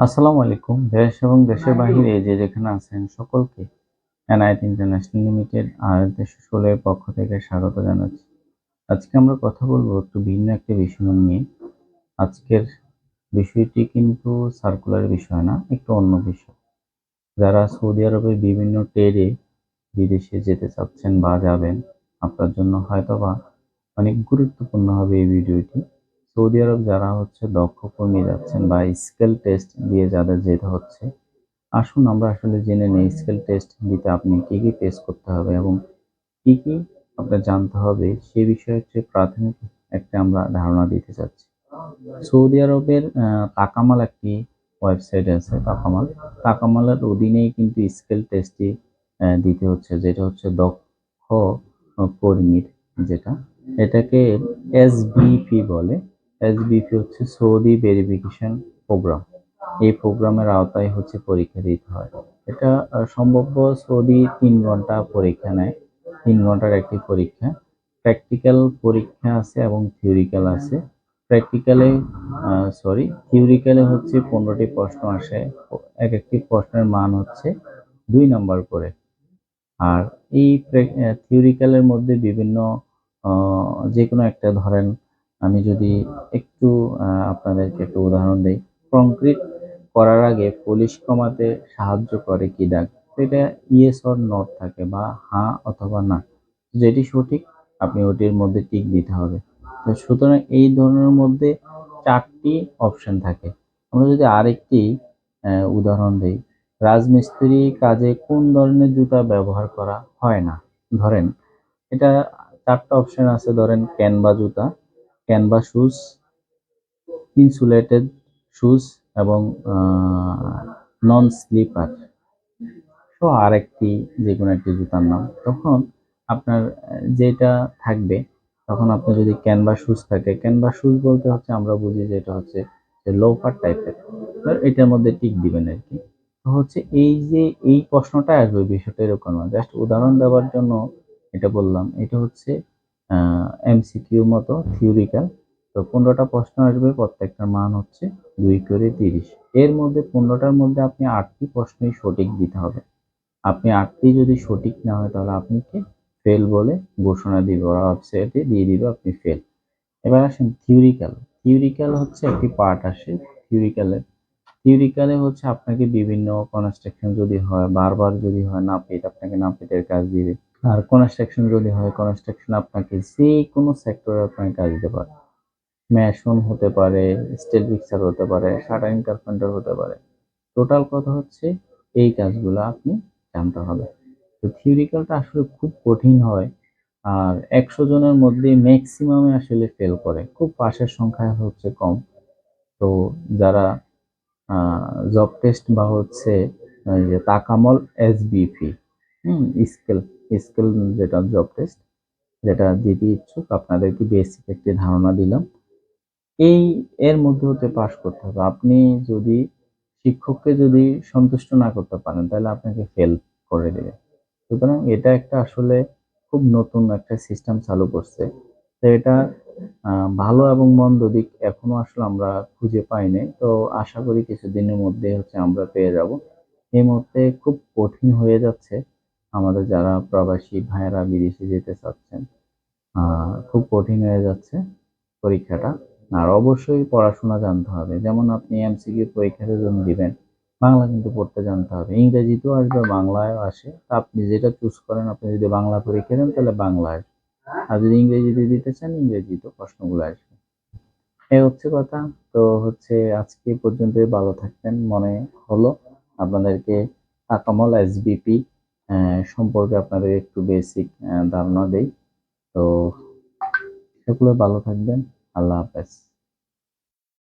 আসসালামু আলাইকুম। দেশ এবং দেশের বাহিরে যে যেখানে আছেন সকলকে এনআইটি ইন্টারন্যাশনাল লিমিটেড আর দেশ স্কুলের পক্ষ থেকে স্বাগত জানাচ্ছি। আজকে আমরা কথা বলব একটু ভিন্ন একটা বিষয় নিয়ে। আজকের বিষয়টি কিন্তু সার্কুলার বিষয় না একটু অন্য বিষয়। যারা সৌদি আরবের বিভিন্ন ট্রেডে বিদেশে যেতে চাচ্ছেন বা যাবেন আপনার জন্য হয়তোবা অনেক গুরুত্বপূর্ণ হবে এই ভিডিওটি। সৌদি আরব যারা হচ্ছে দক্ষ কর্মী যাচ্ছেন বা স্কেল টেস্ট দিয়ে যাদের যেতে হচ্ছে, আসুন আমরা আসলে জেনে নেই স্কেল টেস্ট দিতে আপনি কি কি পেস করতে হবে এবং কি কি আপনার জানতে হবে সে বিষয়ে হচ্ছে প্রাথমিক একটা আমরা ধারণা দিতে চাচ্ছি। সৌদি আরবের তাকামাল একটি ওয়েবসাইট আছে তাকামাল। তাকামালের অধীনেই কিন্তু স্কেল টেস্টটি দিতে হচ্ছে, যেটা হচ্ছে দক্ষ কর্মীর যেটা। এটাকে এসবিপি বলে। এসবিপি হচ্ছে সৌদি ভেরিফিকেশন প্রোগ্রাম। এই প্রোগ্রামের আওতায় হচ্ছে পরীক্ষা দিতে হয়। এটা সম্ভব্য সৌদি তিন ঘণ্টা পরীক্ষা নেয়। তিন ঘণ্টার একটি পরীক্ষা। প্র্যাকটিক্যাল পরীক্ষা আছে এবং থিওরিক্যাল আছে। প্র্যাকটিক্যালে সরি, থিওরিক্যালে হচ্ছে পনেরোটি প্রশ্ন আসে। এক একটি প্রশ্নের মান হচ্ছে দুই নম্বর করে। আর এই থিওরিক্যালের মধ্যে বিভিন্ন যে কোনো একটা ধরেন আমি যদি একটু আপনাদেরকে একটু উদাহরণ দিই। কংক্রিট করার আগে পলিশ কমাতে সাহায্য করে কি দাগ? এটা ইয়েস অর নট থাকে বা হ্যাঁ অথবা না। যেটি সঠিক, আপনি ওটির মধ্যে টিক দিতে হবে। তো সুতরাং এই ধরনের মধ্যে চারটি অপশন থাকে। আমরা যদি আরেকটি উদাহরণ দিই। রাজমিস্ত্রি কাজে কোন ধরনের জুতা ব্যবহার করা হয় না? ধরেন, এটা চারটা অপশন আছে। ধরেন, ক্যানভা জুতা। ক্যানভা শুজ, ইনসুলেটেড শুজ এবং নন স্লিপার সো আরেকটি যে কোনো একটি জুতার নাম। তখন আপনার যেটা থাকবে, তখন আপনি যদি ক্যানভা শুজ থাকে, ক্যানভা শুজ বলতে হচ্ছে আমরা বুঝি যেটা হচ্ছে যে লোফার টাইপের এটার মধ্যে টিক দিবেন আর কি তো হচ্ছে এই যে এই প্রশ্নটা আসবে বিষয়টা এরকম জাস্ট উদাহরণ দেওয়ার জন্য এটা বললাম। এটা হচ্ছে এমসিকিউ মতো থিওরিক্যাল তো পনেরোটা প্রশ্ন আসবে, প্রত্যেকটার মান হচ্ছে দুই করে তিরিশ। এর মধ্যে পনেরোটার মধ্যে আপনি আটটি প্রশ্নই সঠিক দিতে হবে। আপনি আটটি যদি সঠিক না হয়, তাহলে আপনি কি ফেল বলে ঘোষণা দিবে। ওরা ওয়েবসাইটে দিয়ে দিবে, আপনি ফেল এবার আসেন থিওরিক্যাল থিওরিক্যাল হচ্ছে একটি পার্ট আসে থিওরিক্যালে থিওরিক্যালে হচ্ছে আপনাকে বিভিন্ন কনস্ট্রাকশন যদি হয়, বারবার যদি হয়, না পেট আপনাকে না পেটের কাজ দিবে। আর কনস্ট্রাকশন যদি হয় কনস্ট্রাকশন আপনাকে যে কোনো সেক্টরে আপনাকে কাজ দিতে পারে। ম্যাশন হতে পারে স্টিল পিকচার হতে পারে শাটারিং কার্পেন্টার হতে পারে। টোটাল কথা হচ্ছে, এই কাজগুলো আপনি জানতে হবে। তো থিওরিক্যালটা আসলে খুব কঠিন হয়, আর একশো জনের মধ্যে ম্যাক্সিমামে আসলে ফেল করে। খুব পাশের সংখ্যা হচ্ছে কম। তো যারা জব টেস্ট বা হচ্ছে যে তাকামল এসবিপি হুম স্কেল স্কেল যেটা জব টেস্ট যেটা দিতে ইচ্ছুক, আপনাদেরকে বেসিক একটি ধারণা দিলাম। এই এর মধ্যে হতে পাশ করতে হবে। আপনি যদি শিক্ষককে যদি সন্তুষ্ট না করতে পারেন, তাহলে আপনাকে ফেল করে দেবে। সুতরাং এটা একটা আসলে খুব নতুন একটা সিস্টেম চালু করছে। তো এটা ভালো এবং মন্দ দিক এখনও আসলে আমরা খুঁজে পাইনি তো আশা করি কিছুদিনের মধ্যে হচ্ছে আমরা পেয়ে যাব। এই মুহূর্তে খুব কঠিন হয়ে যাচ্ছে। আমাদের যারা প্রবাসী ভাইয়েরা বিদেশে যেতে চাচ্ছেন খুব কঠিন হয়ে যাচ্ছে পরীক্ষাটা। আর অবশ্যই পড়াশোনা জানতে হবে। যেমন আপনি এমসিকিউ পরীক্ষার জন্য দিবেন, বাংলা কিন্তু পড়তে জানতে হবে। ইংরেজিতেও আসবে, বাংলায়ও আসে। তা আপনি যেটা চুজ করেন, আপনি যদি বাংলা পরীক্ষা দেন, তাহলে বাংলা আসবে। আর যদি ইংরেজিতে দিতে চান ইংরেজিতে প্রশ্নগুলো আসবে। এই হচ্ছে কথা। তো হচ্ছে আজকে পর্যন্ত ভালো থাকবেন। মনে হলো আপনাদেরকে তাকামল এসবিপি সম্পর্কে আপনাদের একটু বেসিক ধারণা দেই। তো সেগুলো ভালো থাকবেন। আল্লাহ হাফেজ।